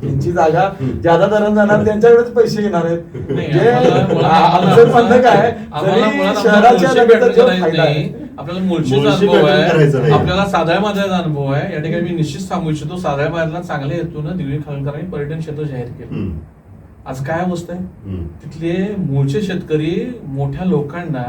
त्यांची जागा ज्यादा दरात जाणार त्यांच्याकडेच पैसे येणार आहेत जे आमचं म्हणणं काय जरी शहराच्या. आपल्याला मुळशीचा अनुभव आहे. आपल्याला माझ्याचा अनुभव आहे या ठिकाणी मी निश्चित सांगू इच्छितो साधारण माझ्याला चांगल्या हेतून दिल्ली खालकरांनी पर्यटन क्षेत्र जाहीर केलं. आज काय अवस्था आहे. तिथले मूळचे शेतकरी मोठ्या लोकांना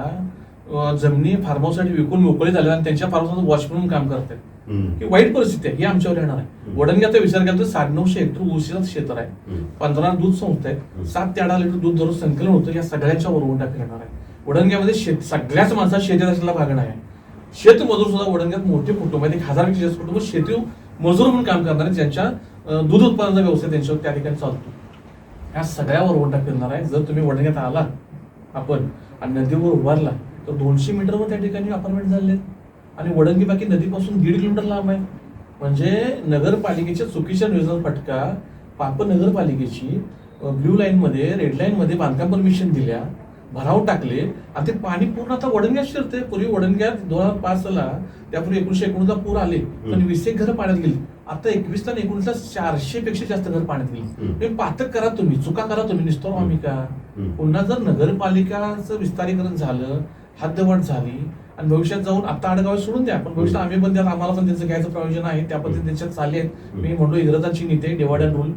जमिनी फार्महाऊससाठी विकून मोकळे झाले आणि त्यांच्या फार्महाऊस वॉच म्हणून काम करतात. ही वाईट परिस्थिती आहे ही आमच्यावर येणार आहे. हम्म. वडणग्याचा विचार केला तर साडेनऊशे हेक्टर ऊसाचं क्षेत्र आहे. पंधरा दूध संस्था. आहे सात ते आठ लिटर दूध दररोज संकलन होतं या सगळ्यांच्या वरवंटा फिरणार आहे. वडणग्यामध्ये शेत सगळ्याच माणसात शेतीत असलेला भाग आहे. शेत मजूर सुद्धा वडणग्यात मोठे कुटुंब आहेत. एक हजारपेक्षा जास्त कुटुंब शेती मजूर म्हणून काम करणारे ज्यांच्या दूध उत्पादनाचा व्यवसाय त्यांच्यावर त्या ठिकाणी चालतो. ह्या सगळ्या वरवंटा फिरणार आहे. जर तुम्ही वडणग्यात आला आपण आणि नदीवर उभारला तर दोनशे मीटरवर त्या ठिकाणी अपार्टमेंट झाले आणि वडंगी बाकी नदीपासून दीड किलोमीटर लांब आहे. म्हणजे नगरपालिकेच्या चुकीच्या नियोजन फटका पाप नगरपालिकेची ब्ल्यू लाईन मध्ये रेड लाईन मध्ये बांधकाम परमिशन दिल्या भराव टाकले आणि ते पाणी पूर्ण आता वडणग्यात शिरते पूर्वी वडणग्यात दोन हजार पाच ला त्यापूर्वी एकोणीशे एकोणीसला पूर आले पण एक घरं पाण्यात गेली. आता एकवीस आणि एकोणीसला चारशे पेक्षा जास्त घर पाण्यात गेली. पातक करा तुम्ही चुका करा तुम्ही निस्तोर आम्ही का. पुन्हा जर नगरपालिकाचं विस्तारीकरण झालं हद्दवाढ झाली आणि भविष्यात जाऊन आता आडगाव सोडून द्या. पण भविष्यात आम्ही पण त्यात आम्हाला पण त्यांचं घ्यायचं प्रयोजन आहे. त्या पद्धतीने त्यांच्यात चालले आहेत. मी म्हणलो इंग्रजांची नीती अँड रूल.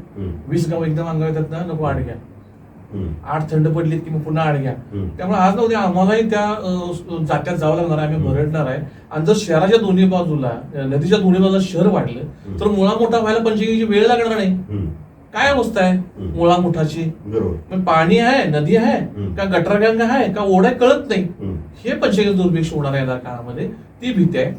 वीस गाव एकदम अंगावर येतात ना नको आड घ्या. आठ थंड पडलीत की मग पुन्हा आड घ्या. त्यामुळे आज ना उद्या आम्हालाही त्या जात्यात जावं लागणार आहे आम्ही भरडणार आहे. आणि जर शहराच्या दोन्ही बाजूला नदीच्या दोन्ही बाजूला शहर वाढलं तर मुळा मोठा व्हायला पंचगीची वेळ लागणार नाही. काय अवस्था आहे. मुळा मोठाची. पाणी आहे नदी आहे. का गटरगंगा आहे का ओढ आहे कळत नाही. हे पंचेचाळीस दुर्भिक्ष होणार आहे या काळामध्ये ती भीती आहे.